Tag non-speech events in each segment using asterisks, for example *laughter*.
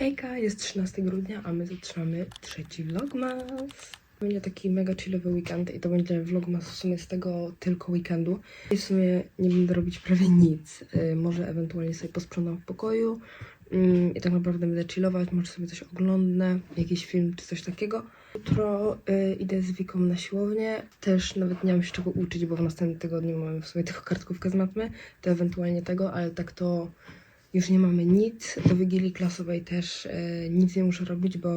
Hejka, jest 13 grudnia, a my zaczynamy trzeci vlogmas. Będzie taki mega chillowy weekend i to będzie vlogmas w sumie z tego tylko weekendu. I w sumie nie będę robić prawie nic. Y, może ewentualnie sobie posprzątam w pokoju mm, i tak naprawdę będę chillować, może sobie coś oglądnę, jakiś film czy coś takiego. Jutro y, idę z Wiką na siłownię. Też nawet nie mam się czego uczyć, bo w następnym tygodniu mamy w sumie tylko kartkówkę z matmy. To ewentualnie tego, ale tak to już nie mamy nic. Do Wigilii Klasowej też e, nic nie muszę robić, bo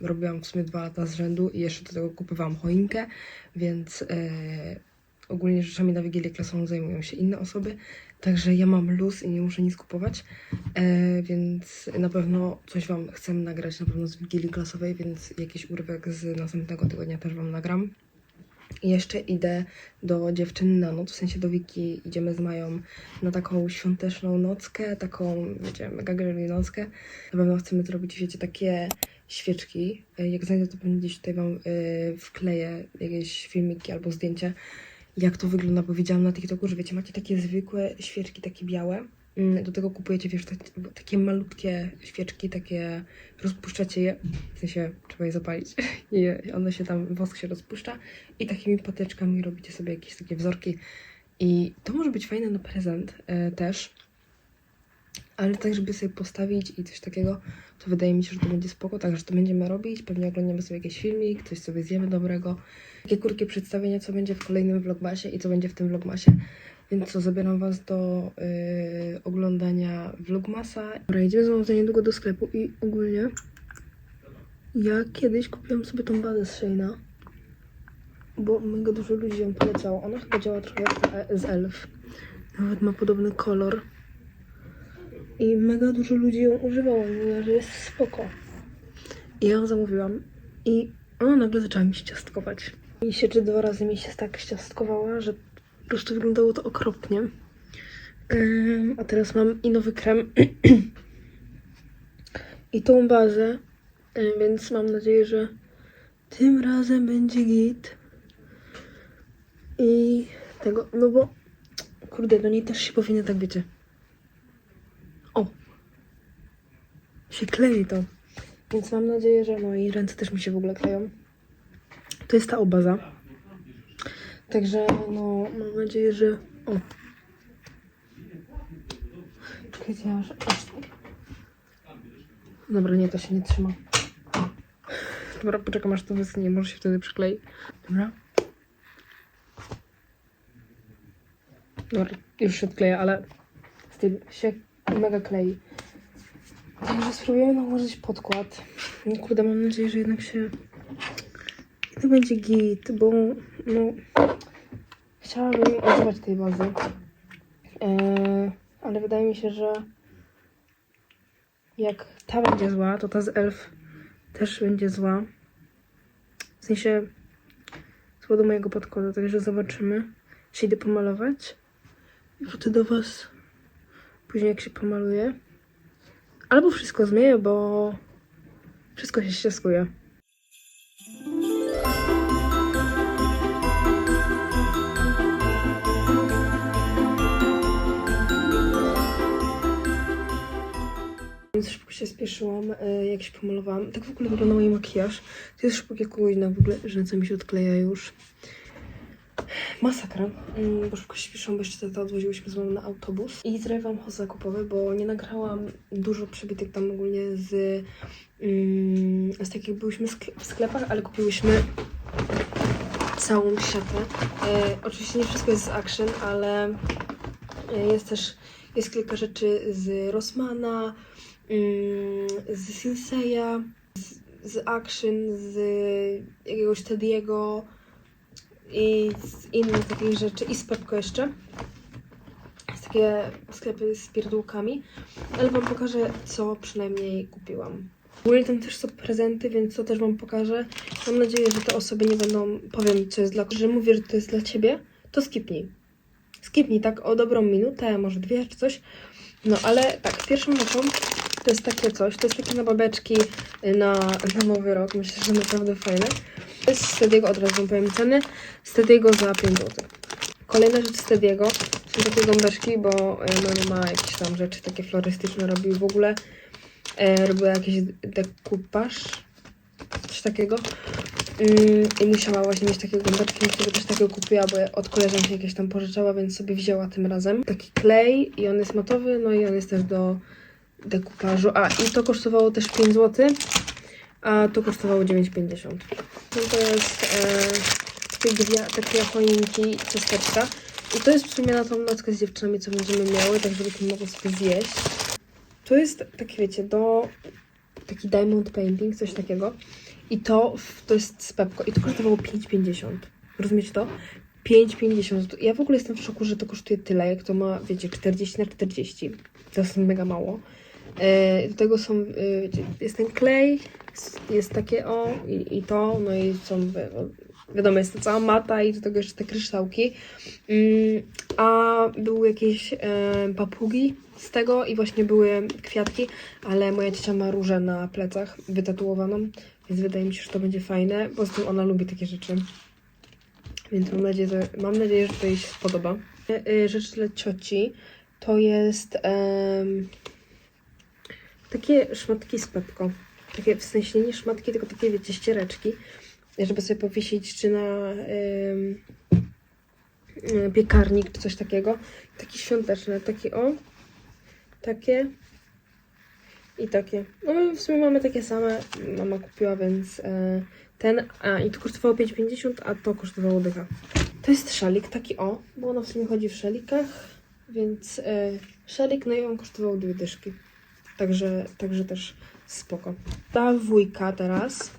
robiłam w sumie dwa lata z rzędu i jeszcze do tego kupowałam choinkę, więc e, ogólnie rzeczami na Wigilię Klasową zajmują się inne osoby. Także ja mam luz i nie muszę nic kupować, e, więc na pewno coś Wam chcę nagrać, na pewno z Wigilii Klasowej, więc jakiś urywek z następnego tygodnia też Wam nagram. Jeszcze idę do dziewczyny na noc, w sensie do Wiki idziemy z Mają na taką świąteczną nockę, taką, wiecie, mega girly nockę. Na pewno chcemy zrobić, wiecie, takie świeczki. E, Jak znajdę, to pewnie gdzieś tutaj Wam y, wkleję jakieś filmiki albo zdjęcie, jak to wygląda, bo widziałam na TikToku, że wiecie, macie takie zwykłe świeczki, takie białe. Mm, Do tego kupujecie, wiesz, tak, takie malutkie świeczki, takie, rozpuszczacie je, w sensie trzeba je zapalić *laughs* i one się tam, wosk się rozpuszcza i takimi patyczkami robicie sobie jakieś takie wzorki. I to może być fajne na prezent e, też, ale tak, żeby sobie postawić i coś takiego, to wydaje mi się, że to będzie spoko, także to będziemy robić, pewnie oglądamy sobie jakiś filmik, coś sobie zjemy dobrego, takie krótkie przedstawienie, co będzie w kolejnym vlogmasie i co będzie w tym vlogmasie, więc co, zabieram Was do y, oglądania vlogmasa. Dobra, idziemy z za niedługo do sklepu i ogólnie ja kiedyś kupiłam sobie tą bazę z Sheina, bo mega dużo ludzi ją poleciało. Ona chyba działa trochę ta z Elf. Nawet ma podobny kolor. I mega dużo ludzi ją używało, mówiła, że jest spoko. I ja ją zamówiłam i ona nagle zaczęła mi się ciastkować. I się czy dwa razy mi się tak ciastkowała, że po prostu wyglądało to okropnie. A teraz mam i nowy krem *clears throat* i tą bazę, więc mam nadzieję, że tym razem będzie git. I tego, no bo kurde, do niej też się powinno tak, wiecie. O! Się klei to. Więc mam nadzieję, że no i ręce też mi się w ogóle kleją. To jest ta obaza. Także no mam nadzieję, że. O! Czekajcie, aż, aż. Dobra, nie, to się nie trzyma. Dobra, poczekam aż to wyschnie, może się wtedy przyklei. Dobra. Dobra, już się odkleja, ale z tym się mega klei. Także spróbujemy nałożyć podkład. No kurde, mam nadzieję, że jednak się... To będzie git, bo no... Chciałabym używać tej bazy. Eee, ale wydaje mi się, że jak ta będzie zła, to ta z Elf też będzie zła. W sensie zła do mojego podkładu, także zobaczymy. Się idę pomalować. I wrócę do Was później jak się pomaluje. Albo wszystko zmyję, bo wszystko się ścieskuje. Się spieszyłam, e, jak się pomalowałam. Tak w ogóle wygląda mój makijaż. To jest szybko jak godzina, w ogóle ręce mi się odkleja już. Masakra, mm, bo szybko się spieszą, bo jeszcze tata odwoziłyśmy z mamą na autobus. I zrobię wam hos zakupowy, bo nie nagrałam dużo przebitek tam ogólnie z, mm, z takich byłyśmy w sklepach, ale kupiłyśmy całą siatę. E, oczywiście nie wszystko jest z Action, ale e, jest też jest kilka rzeczy z Rossmana, mm, z Sinseya, z, z Action, z jakiegoś Tediego i z innych takich rzeczy i z Pepko jeszcze. Jest takie sklepy z pierdółkami, ale wam pokażę, co przynajmniej kupiłam. Ogólnie tam też są prezenty, więc to też wam pokażę. Mam nadzieję, że te osoby nie będą, powiem, co jest dla że mówię, że to jest dla ciebie, to skipnij. Skipnij tak o dobrą minutę, może dwie czy coś. No ale tak, pierwszą rzeczą to jest takie coś, to jest takie na babeczki na, na nowy rok. Myślę, że naprawdę fajne. To jest z Tediego, od razu powiem ceny. Z Tediego za 5 zł. Kolejna rzecz z Tediego są takie gąbeczki, bo mama ma jakieś tam rzeczy takie florystyczne robi w ogóle. e, robiła jakiś dekupaż, coś takiego. Mm, I musiała właśnie mieć takiego gąbeczki, sobie też takiego kupiła, bo od koleżanki jakieś tam pożyczała, więc sobie wzięła tym razem. Taki klej i on jest matowy, no i on jest też do dekupażu. A, i to kosztowało też 5 zł, a to kosztowało 9,50. No to jest e, dwie, takie choinki, ciasteczka. I to jest w sumie na tą nockę z dziewczynami, co będziemy miały, tak żeby to mogło sobie zjeść. To jest, tak wiecie, do taki diamond painting, coś takiego. I to, to jest z Pepko. I to kosztowało 5,50. Rozumiecie to? 5,50. Ja w ogóle jestem w szoku, że to kosztuje tyle, jak to ma, wiecie, 40 na 40. To jest mega mało. Do tego są, wiecie, jest ten klej, jest- takie o i, i to, no i są, wi- wiadomo, jest to cała mata i do tego jeszcze te kryształki. Mm, a były jakieś e, papugi z tego i właśnie były kwiatki, ale moja ciocia ma różę na plecach wytatuowaną, więc wydaje mi się, że to będzie fajne. Poza tym ona lubi takie rzeczy. Więc mam nadzieję, że, mam nadzieję, że to jej się spodoba. Rzecz dla cioci to jest em, takie szmatki z pepką. Takie, w sensie nie szmatki, tylko takie, wiecie, ściereczki, żeby sobie powiesić czy na em, e, piekarnik, czy coś takiego. Taki świąteczny, taki o, takie i takie. No my w sumie mamy takie same, mama kupiła, więc e, ten, a i to kosztowało 5,50, a to kosztowało dycha. To jest szalik taki o, bo ona w sumie chodzi w szalikach, więc e, szalik, no i on kosztował dwie dyszki. Także, także też spoko. Ta wujka teraz,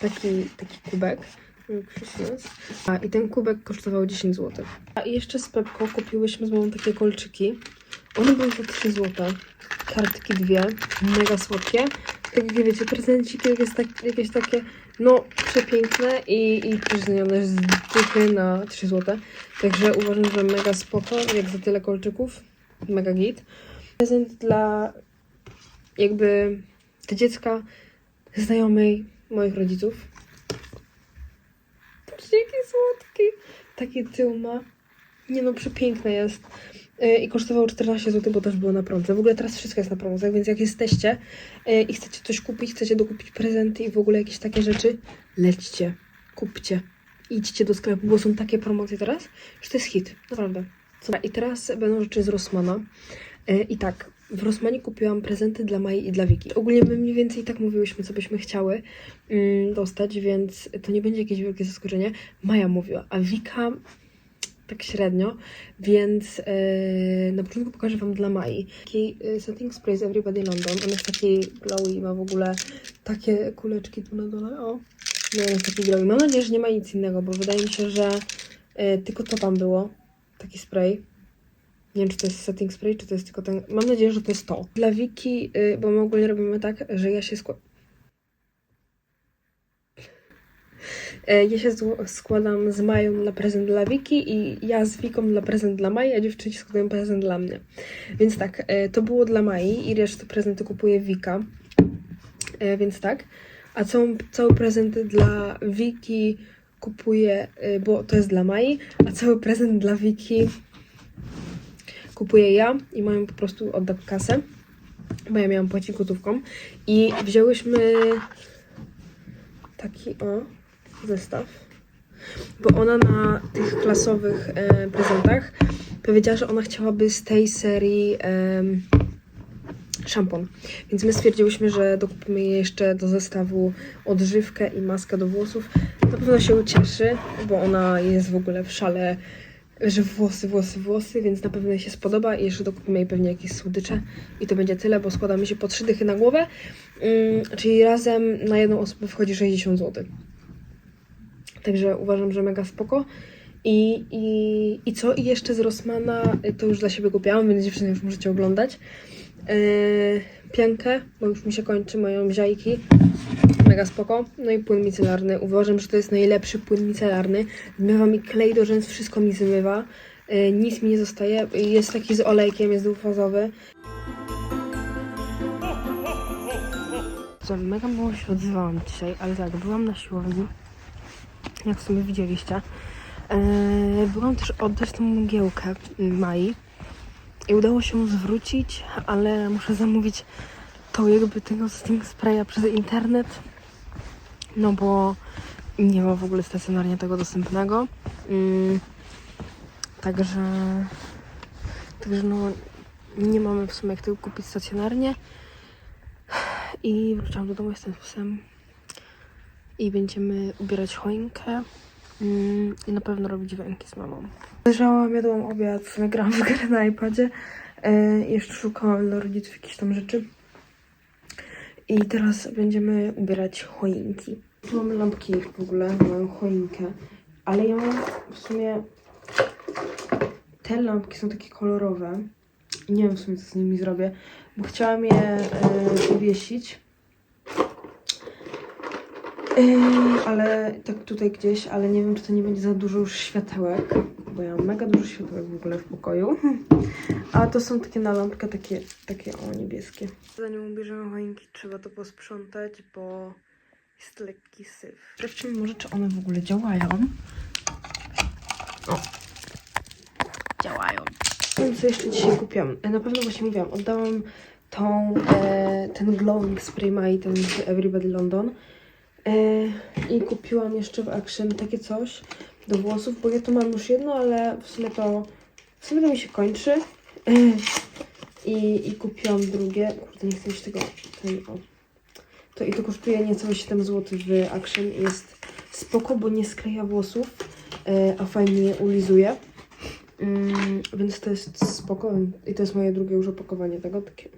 taki, taki kubek, jak. A i ten kubek kosztował 10 zł. A i jeszcze z Pepką kupiłyśmy z mamą takie kolczyki. One były za 3 zł. Kartki dwie, mega słodkie. Takie wiecie, prezenciki jakieś, tak, jakieś takie, no przepiękne i, i przyznione z dychy na 3 zł. Także uważam, że mega spoko, jak za tyle kolczyków. Mega git. Prezent dla jakby dla dziecka znajomej moich rodziców. Patrzcie, jaki słodki. Taki tył ma. Nie no, przepiękne jest. Yy, I kosztowało 14 zł, bo też było na promce. W ogóle teraz wszystko jest na promocjach, więc jak jesteście yy, i chcecie coś kupić, chcecie dokupić prezenty i w ogóle jakieś takie rzeczy, lećcie, kupcie. Idźcie do sklepu, bo są takie promocje teraz, że to jest hit, naprawdę. I teraz będą rzeczy z Rossmana. Yy, I tak, w Rossmanie kupiłam prezenty dla Mai i dla Wiki. Ogólnie my mniej więcej tak mówiłyśmy, co byśmy chciały mm, dostać, więc to nie będzie jakieś wielkie zaskoczenie. Maja mówiła, a Wika tak średnio, więc e, na początku pokażę Wam dla Mai. Taki e, Setting Spray z Everybody London. On jest taki glowy ma w ogóle takie kuleczki tu na dole. O, no jest taki glowy. Mam nadzieję, że nie ma nic innego, bo wydaje mi się, że e, tylko to tam było. Taki spray. Nie wiem, czy to jest setting spray, czy to jest tylko ten. Mam nadzieję, że to jest to. Dla Wiki, y, bo my ogólnie robimy tak, że ja się składam. Ja się składam z Mają dla prezent dla Wiki i ja z Wiką dla prezent dla Mai, a dziewczyny składają prezent dla mnie. Więc tak, y, to było dla Mai i resztę prezenty kupuje Wika. Y, Więc tak. A całą, cały prezent dla Wiki kupuję, y, bo to jest dla Mai, a cały prezent dla Wiki kupuję ja i moją po prostu oddam kasę, bo ja miałam płacić gotówką i wzięłyśmy taki o zestaw, bo ona na tych klasowych e, prezentach powiedziała, że ona chciałaby z tej serii em, szampon, więc my stwierdziłyśmy, że dokupimy jej jeszcze do zestawu odżywkę i maskę do włosów. Na pewno się ucieszy, bo ona jest w ogóle w szale że włosy, włosy, włosy, więc na pewno jej się spodoba i jeszcze dokupimy jej pewnie jakieś słodycze i to będzie tyle, bo składamy się po trzy dychy na głowę, mm, czyli razem na jedną osobę wchodzi 60 zł. Także uważam, że mega spoko. I, i, I co? I jeszcze z Rossmana, y, to już dla siebie kupiłam, więc dziewczyny już możecie oglądać. Yy, piankę, bo już mi się kończy, moją bziajki. Mega spoko. No i płyn micelarny. Uważam, że to jest najlepszy płyn micelarny. Zmywa mi klej do rzęs, wszystko mi zmywa. Yy, nic mi nie zostaje. Jest taki z olejkiem, jest dwufazowy. Co, mega mało się odzywałam dzisiaj, ale tak, byłam na siłowni. Jak w sumie widzieliście. Yy, byłam też oddać tą mgiełkę Mai. I udało się zwrócić, ale muszę zamówić dostał jakby tego setting spraya przez internet, no bo nie ma w ogóle stacjonarnie tego dostępnego. Mm, także, także no nie mamy w sumie jak tego kupić stacjonarnie. I wróciłam do domu, jestem z psem. I będziemy ubierać choinkę. Mm, I na pewno robić węki z mamą. Leżałam, jadłam obiad, w sumie grałam w grę na iPadzie. E, jeszcze szukałam dla rodziców jakichś tam rzeczy. I teraz będziemy ubierać choinki. Tu mamy lampki w ogóle, mam choinkę. Ale ja mam w sumie... Te lampki są takie kolorowe. Nie wiem w sumie co z nimi zrobię, bo chciałam je e, powiesić. Yy, ale tak tutaj gdzieś, ale nie wiem, czy to nie będzie za dużo już światełek, bo ja mam mega dużo światełek w ogóle w pokoju. *laughs* A to są takie na lampkę, takie, takie o niebieskie. Zanim ubierzemy choinki, trzeba to posprzątać, bo jest lekki syf. Sprawdźmy może, czy one w ogóle działają. O. Działają. Wiem, co jeszcze dzisiaj kupiłam. E, Na pewno właśnie mówiłam, oddałam tą, e, ten glowing spray my, ten z Everybody London. E, I kupiłam jeszcze w Action takie coś do włosów, bo ja to mam już jedno, ale w sumie to, w sumie to mi się kończy. E, I, I kupiłam drugie. Kurde, nie chcę mieć tego. Ten, o. To i to kosztuje niecałe 7 zł w Action. Jest spoko, bo nie skleja włosów, e, a fajnie je ulizuje. Mm, więc to jest spoko. I to jest moje drugie już opakowanie tego. Takie.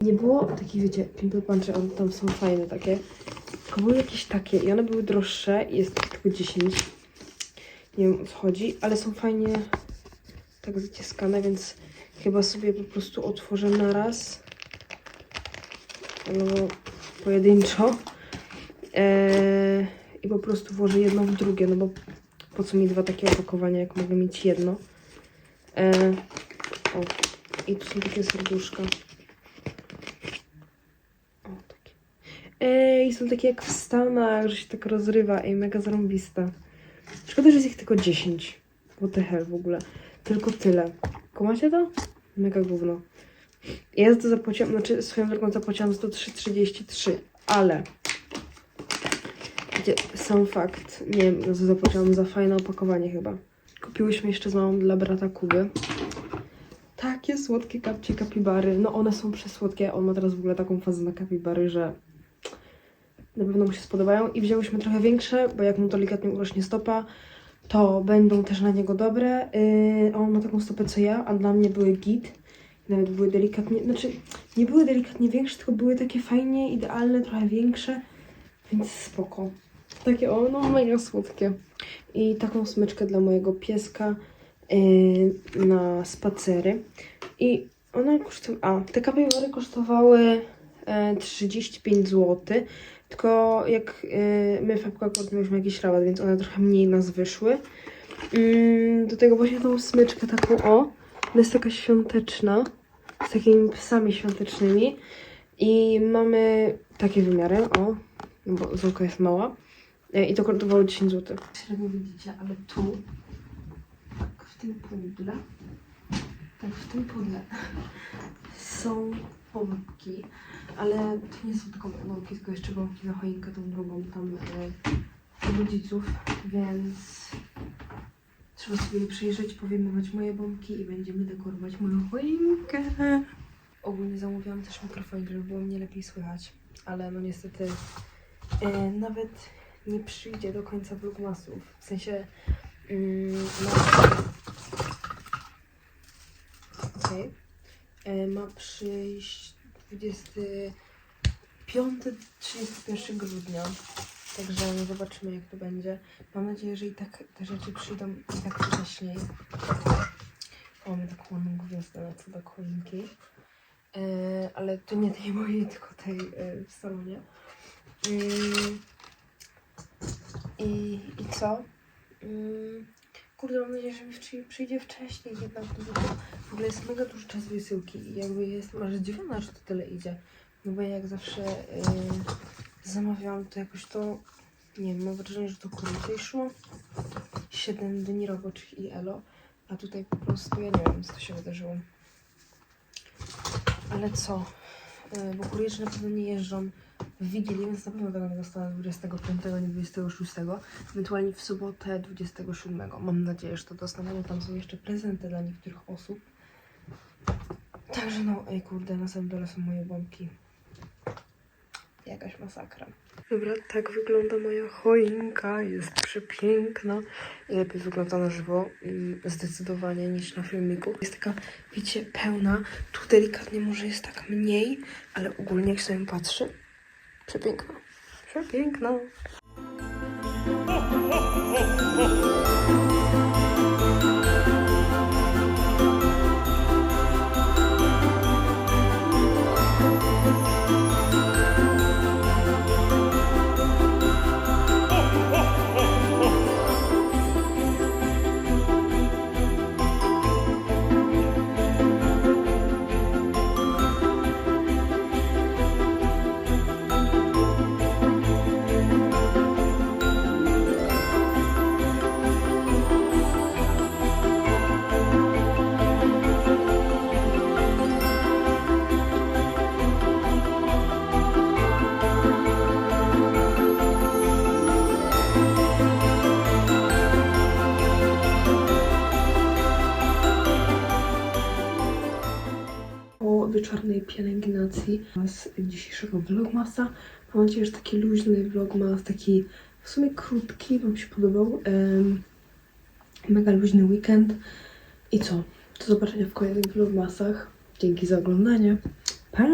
Nie było takich, wiecie, pimple punchy, one tam są fajne takie. Tylko były jakieś takie i one były droższe i jest tylko 10. Nie wiem o co chodzi, ale są fajnie tak zaciskane, więc chyba sobie po prostu otworzę na raz. Albo pojedynczo. Eee, I po prostu włożę jedno w drugie, no bo po co mi dwa takie opakowania, jak mogę mieć jedno. Eee, o, i tu są takie serduszka. O, takie. Ej, są takie jak w Stanach, że się tak rozrywa. Ej, mega zarąbista. Szkoda, że jest ich tylko 10. What the hell w ogóle. Tylko tyle. Kumacie to? Mega gówno. Ja za to zapłaciłam, znaczy swoją drogą zapłaciłam za to 3,33, ale wiecie, sam fakt, nie wiem, za zapłaciłam za fajne opakowanie chyba. Kupiłyśmy jeszcze z mamą dla brata Kuby. Takie słodkie kapcie kapibary. No one są przesłodkie. On ma teraz w ogóle taką fazę na kapibary, że na pewno mu się spodobają. I wzięłyśmy trochę większe, bo jak mu delikatnie urośnie stopa, to będą też na niego dobre. Yy, a on ma taką stopę co ja, a dla mnie były git. Nawet były delikatnie, znaczy nie były delikatnie większe, tylko były takie fajnie, idealne, trochę większe, więc spoko. Takie o, no mega słodkie. I taką smyczkę dla mojego pieska yy, na spacery. I one kosztowały, a te kapibary kosztowały e, 35 zł. Tylko jak e, my Epku akurat mieliśmy jakiś rabat, więc one trochę mniej nas wyszły. Mm, do tego właśnie tą smyczkę taką o. Ona jest taka świąteczna. Z takimi psami świątecznymi. I mamy takie wymiary, o. Bo Zulka jest mała. E, I to kosztowało 10 zł. Średnio widzicie, ale tu, tak w tym pudle, tak w tym pudle *laughs* są bombki, ale to nie są tylko bombki, tylko jeszcze bombki na choinkę, tą drugą tam e, rodziców, więc trzeba sobie je przejrzeć, powyjmować moje bombki i będziemy dekorować moją choinkę. Ogólnie zamówiłam też mikrofonik, żeby było mnie lepiej słychać, ale no niestety e, nawet nie przyjdzie do końca vlogmasów, w sensie mm, ma, Okej. E, ma przyjść 25-31 grudnia. Także no zobaczymy jak to będzie. Mam nadzieję, że i tak te rzeczy przyjdą i tak wcześniej. O, mamy taką ładną gwiazdę na co do choinki. E, ale to nie tej mojej, tylko tej e, w salonie. Mm, i, I co? Mm, Kurde, mam nadzieję, że mi przyjdzie wcześniej jednak, bo w ogóle jest mega duży czas wysyłki i jakby jestem aż zdziwiona, że to tyle idzie. No bo jak zawsze yy, zamawiałam to jakoś to, nie wiem, mam wrażenie, że to krócej szło. 7 dni roboczych i elo, a tutaj po prostu ja nie wiem, co się wydarzyło. Ale co? e, bo kurierzy na pewno nie jeżdżą w Wigilię, więc na pewno tego nie dostanę 25, nie 26, ewentualnie w sobotę 27. Mam nadzieję, że to dostanę, bo tam są jeszcze prezenty dla niektórych osób. Także no, ej kurde, na samym dole są moje bombki. Jakaś masakra. Dobra, tak wygląda moja choinka. Jest przepiękna. Lepiej wygląda na żywo. Zdecydowanie niż na filmiku. Jest taka, wiecie, pełna. Tu delikatnie może jest tak mniej, ale ogólnie jak sobie patrzy, przepiękna. Przepiękna. po pielęgnacji z dzisiejszego vlogmasa. Mam nadzieję, że taki luźny vlogmas, taki w sumie krótki, Wam się podobał. Em, mega luźny weekend. I co? Do zobaczenia w kolejnych vlogmasach. Dzięki za oglądanie. Pa!